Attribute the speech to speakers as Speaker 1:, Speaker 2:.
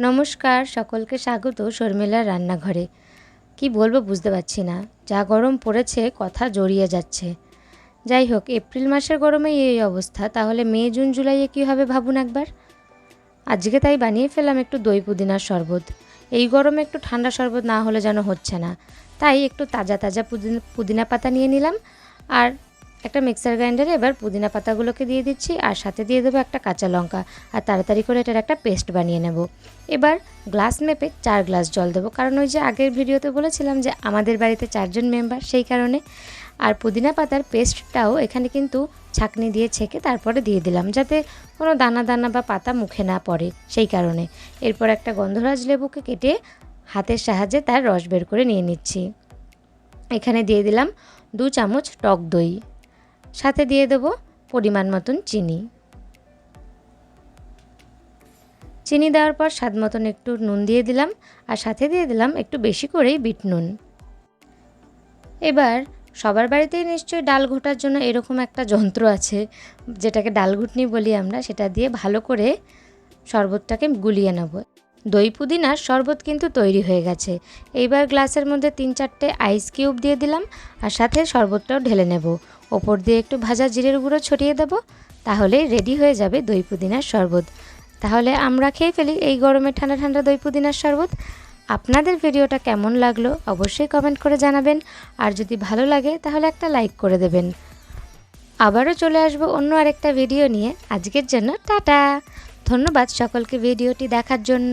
Speaker 1: নমস্কার, সকলকে স্বাগত শর্মিলার রান্নাঘরে। কি বলব বুঝতে পারছি না। যা গরম পড়েছে, কথা জড়িয়ে যাচ্ছে। যাই হোক, এপ্রিল মাসের গরমেই এই অবস্থা। তাহলে মে, জুন, জুলাইয়ে কী হবে ভাবুন একবার? আজকে তাই বানিয়ে ফেললাম একটু দই পুদিনার শরবত। এই গরমে একটু ঠান্ডা শরবত না হলে যেন হচ্ছে না। তাই একটু তাজা তাজা পুদিনা পুদিনা পাতা নিয়ে নিলাম। আর একটা মিক্সার গ্রাইন্ডারে এবার পুদিনা পাতাগুলোকে দিয়ে দিচ্ছি, আর সাথে দিয়ে দেবো একটা কাঁচা লঙ্কা, আর তাড়াতাড়ি করে এটার একটা পেস্ট বানিয়ে নেব। এবার গ্লাস মেপে চার গ্লাস জল দেবো, কারণ ওই যে আগের ভিডিওতে বলেছিলাম যে আমাদের বাড়িতে চারজন মেম্বার সেই কারণে। আর পুদিনা পাতার পেস্টটাও এখানে কিন্তু ছাকনি দিয়ে ছেঁকে তারপরে দিয়ে দিলাম, যাতে কোনো দানা দানা বা পাতা মুখে না পড়ে সেই কারণে। এরপর একটা গন্ধরাজ লেবুকে কেটে হাতের সাহায্যে তার রস বের করে নিয়ে নিচ্ছি। এখানে দিয়ে দিলাম দু চামচ টক দই। সাথে দিয়ে দেব পরিমাণ মতন চিনি। চিনি দেওয়ার পর স্বাদ মতন একটু নুন দিয়ে দিলাম আর সাথে দিয়ে দিলাম একটু বেশি করেই বিট নুন। এবার সবার বাড়িতেই নিশ্চয়ই ডাল ঘোটার জন্য এরকম একটা যন্ত্র আছে, যেটাকে ডাল ঘুটনি বলি আমরা, সেটা দিয়ে ভালো করে শরবতটাকে গুলিয়ে নেব। দই পুদিনার শরবত কিন্তু তৈরি হয়ে গেছে। এইবার গ্লাসের মধ্যে তিন চারটে আইস কিউব দিয়ে দিলাম আর সাথে শরবতটাও ঢেলে নেব। ওপর দিয়ে একটু ভাজা জিরের গুঁড়ো ছড়িয়ে দেবো, তাহলে রেডি হয়ে যাবে দই পুদিনার শরবত। তাহলে আমরা খেয়ে ফেলি এই গরমে ঠান্ডা ঠান্ডা দই পুদিনার শরবত। আপনাদের ভিডিওটা কেমন লাগল অবশ্যই কমেন্ট করে জানাবেন, আর যদি ভালো লাগে তাহলে একটা লাইক করে দেবেন। আবারও চলে আসব অন্য আরেকটা ভিডিও নিয়ে। আজকের জন্য টাটা! ধন্যবাদ সকলকে ভিডিওটি দেখার জন্য।